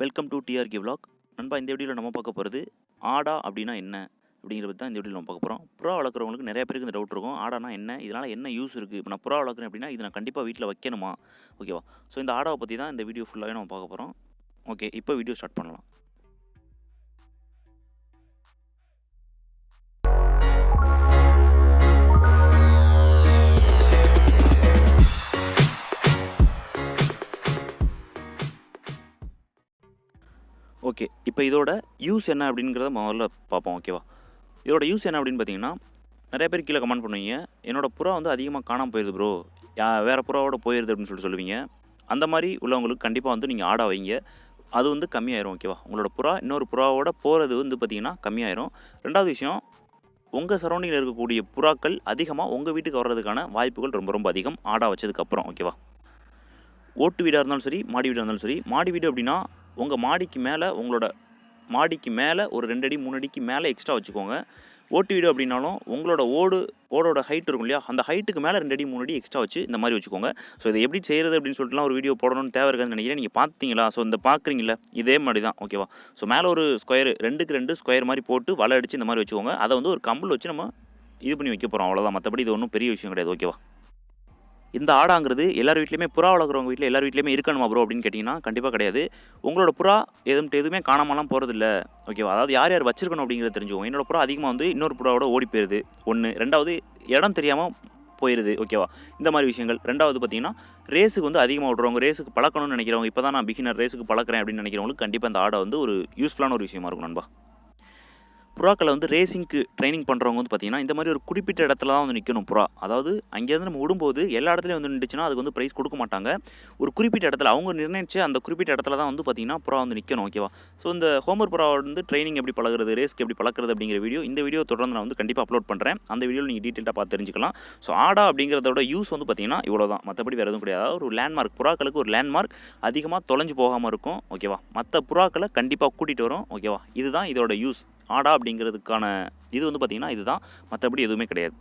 Welcome to TRK vlog. நண்பா இந்த வீடியோவில் நம்ம பார்க்க போகிறது ஆடா அப்படின்னா என்ன? அப்படிங்கிறத பற்றி தான் இந்த வீடியோவில் நம்ம பார்க்க போகிறோம் புறா வளர்க்குறவங்களுக்கு நிறைய பேருக்கு இந்த டவுட் இருக்கும். ஆடானா என்ன? இதனால் என்ன யூஸ் இருக்குது இப்போ நான் புறா வளர்க்குறேன் அப்படின்னா இது நான் கண்டிப்பாக வீட்டில் வைக்கணுமா? ஓகேவா ஸோ இந்த ஆடாவை பற்றி தான் இந்த வீடியோ ஃபுல்லாகவே நம்ம பார்க்க போகிறோம் ஓகே இப்போ வீடியோ ஸ்டார்ட் பண்ணலாம். ஓகே இப்போ இதோட யூஸ் என்ன அப்படிங்கிறத முதல்ல பார்ப்போம் ஓகேவா இதோட யூஸ் என்ன அப்படின்னு பார்த்தீங்கன்னா நிறைய பேர் கீழே கமெண்ட் பண்ணுவீங்க என்னோட புறா வந்து அதிகமாக காணாமல் போயிடுது ப்ரோ யா வேறு புறாவோட போயிடுது அப்படின்னு சொல்லிட்டு சொல்லுவீங்க. அந்த மாதிரி உள்ளவங்களுக்கு கண்டிப்பாக வந்து நீங்கள் ஆடா வைங்க. அது வந்து கம்மியாயிரும் ஓகேவா உங்களோட புறா இன்னொரு புறாவோட போகிறது வந்து பார்த்தீங்கன்னா கம்மியாயிரும். ரெண்டாவது விஷயம் உங்கள் சரௌண்டிங்கில் இருக்கக்கூடிய புறாக்கள் அதிகமாக உங்கள் வீட்டுக்கு வர்றதுக்கான வாய்ப்புகள் ரொம்ப ரொம்ப அதிகம். ஆடா வச்சதுக்கப்புறம் ஓகேவா ஓட்டு வீடாக இருந்தாலும் சரி மாடி வீடாக இருந்தாலும் சரி மாடி வீடு அப்படின்னா உங்கள் மாடிக்கு மேலே உங்களோட மாடிக்கு மேலே ஒரு ரெண்டு அடி மூணு அடிக்கு மேலே எக்ஸ்ட்ரா வச்சுக்கோங்க. ஓட்டு வீடு அப்படின்னாலும் உங்களோட ஓடு ஓடோட ஹைட் இருக்கும் இல்லையா? அந்த ஹைட்டுக்கு மேலே ரெண்டு அடி மூணு அடி எக்ஸ்ட்ரா வச்சு இந்த மாதிரி வச்சுக்கோங்க. ஸோ இதை எப்படி செய்கிறது அப்படின்னு சொல்லிட்டுலாம் ஒரு வீடியோ போடணும்னு தேவை இருக்காதுன்னு நினைக்கிறேன். நீங்கள் பார்த்தீங்களா ஸோ இந்த பார்க்குறீங்களா இதே மாதிரி தான் ஓகேவா ஸோ மேலே ஒரு ஸ்கொயர் ரெண்டுக்கு ரெண்டு ஸ்கொயர் மாதிரி போட்டு வலை அடித்து இந்த மாதிரி வச்சுக்கோங்க. அதை வந்து ஒரு கம்பிள் வச்சு நம்ம இது பண்ணி வைக்க போகிறோம் அவ்வளோதான் மற்றபடி இது ஒன்றும் பெரிய விஷயம் கிடையாது ஓகேவா இந்த ஆடாங்கிறது எல்லார் வீட்லேயுமே புறா வளர்க்குறவங்க வீட்டில் எல்லார் வீட்லேயுமே இருக்கணுமா ப்ரோ அப்படின்னு கேட்டிங்கன்னா கண்டிப்பாக கிடையாது. உங்களோட புறா எதுவும் எதுவுமே காணாமலாம் போகிறதில்ல ஓகேவா அதாவது யார் யார் வச்சிருக்கணும் அப்படிங்கிறத தெரிஞ்சுக்கோங்க என்னோட புறா அதிகமாக வந்து இன்னொரு புறாவோட ஓடி போயிருது. ஒன்று ரெண்டாவது இடம் தெரியாமல் போயிடுது ஓகேவா இந்த மாதிரி விஷயங்கள். ரெண்டாவது பார்த்தீங்கன்னா ரேஸுக்கு வந்து அதிகமாக விடுறவங்க ரேஸுக்கு பழக்கணும்னு நினைக்கிறவங்க இப்போ தான் நான் பிகினர் ரேஸுக்கு பழக்கிறேன் அப்படின்னு நினைக்கிறவங்களுக்கு கண்டிப்பாக இந்த ஆடை வந்து ஒரு யூஸ்ஃபுல்லான ஒரு விஷயமா இருக்கும் நண்பா. புறாக்களை வந்து ரேசிங்க்கு ட்ரைனிங் பண்ணுறவங்க வந்து பார்த்தீங்கன்னா இந்த மாதிரி ஒரு குறிப்பிட்ட இடத்துல தான் வந்து நிற்கணும் புறா. அதாவது அங்கேருந்து நம்ம விடும்போது எல்லா இடத்துலையும் வந்து நின்றுச்சுன்னா அதுக்கு வந்து ப்ரைஸ் கொடுக்க மாட்டாங்க. ஒரு குறிப்பிட்ட இடத்துல அவங்க நிர்ணயிச்சு அந்த குறிப்பிட்ட இடத்துல தான் வந்து பார்த்தீங்கன்னா புறா வந்து நிற்கணும் ஓகேவா ஸோ இந்த ஹோமர் புறா வந்து ட்ரைனிங் எப்படி பழகுறது ரேஸ்க்கு எப்படி பழக்கிறது அப்படிங்கிற வீடியோ இந்த வீடியோ தொடர்ந்து நான் வந்து கண்டிப்பாக அப்லோட் பண்ணுறேன் அந்த வீடியோவில் நீங்கள் டீட்டெயிலாக பார்த்து தெரிஞ்சுக்கலாம். ஸோ ஆடா அப்படிங்கிறதோட யூஸ் வந்து பார்த்திங்கன்னா இவ்வளோ தான் மற்றபடி வேறு எதுவும் கிடையாது. அதாவது ஒரு லேண்ட்மார்க் புறாக்களுக்கு ஒரு லேண்ட்மார்க் அதிகமாக தொலைஞ்சு போகாமல் இருக்கும் ஓகேவா மற்ற புறாக்களை கண்டிப்பாக கூட்டிகிட்டு வரும் ஓகேவா இதுதான் இதோட யூஸ் ஆடா அப்படிங்கிறதுக்கான இது வந்து பார்த்திங்கன்னா இதுதான். மற்றபடி எதுவுமே கிடையாது.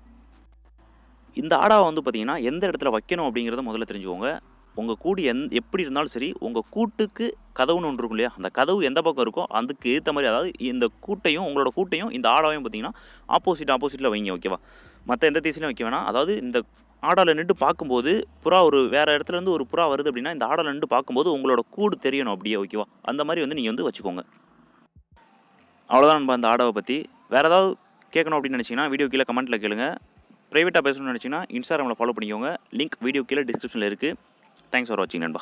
இந்த ஆடாவை வந்து பார்த்திங்கன்னா எந்த இடத்துல வைக்கணும் அப்படிங்கிறத முதல்ல தெரிஞ்சுக்கோங்க. உங்கள் கூடு எந் எப்படி இருந்தாலும் சரி உங்கள் கூட்டுக்கு கதவுன்னு ஒன்று இருக்கும் இல்லையா? அந்த கதவு எந்த பக்கம் இருக்கோ அதுக்கு ஏற்ற மாதிரி அதாவது இந்த கூட்டையும் உங்களோட கூட்டையும் இந்த ஆடாவையும் பார்த்தீங்கன்னா ஆப்போசிட் ஆப்போசிட்டில் வைங்க ஓகேவா மற்ற எந்த திசையிலும் வைக்க வேணாம். அதாவது இந்த ஆடாவில் நின்று பார்க்கும்போது புறா ஒரு வேறு இடத்துலேருந்து ஒரு புறா வருது அப்படின்னா இந்த ஆடாவில் நின்று பார்க்கும்போது உங்களோட கூடு தெரியணும் அப்படியே ஓகேவா அந்த மாதிரி வந்து நீங்கள் வந்து வச்சுக்கோங்க. அவ்வளோதான் நம்ம அந்த ஆடவை பற்றி வேறு ஏதாவது கேட்கணும் அப்படின்னு நினச்சிங்கன்னா வீடியோ கீழே கமெண்ட்டில் கேளுங்க. ப்ரைவேட்டாக பேசணும்னு நினச்சிங்கன்னா இன்ஸ்டாகிராமில் ஃபாலோ பண்ணிக்கோங்க. லிங்க் வீடியோ கீழே டிஸ்கிரிப்ஷனில் இருக்குது தேங்க்ஸ் ஃபார் வாட்சிங் நண்பா.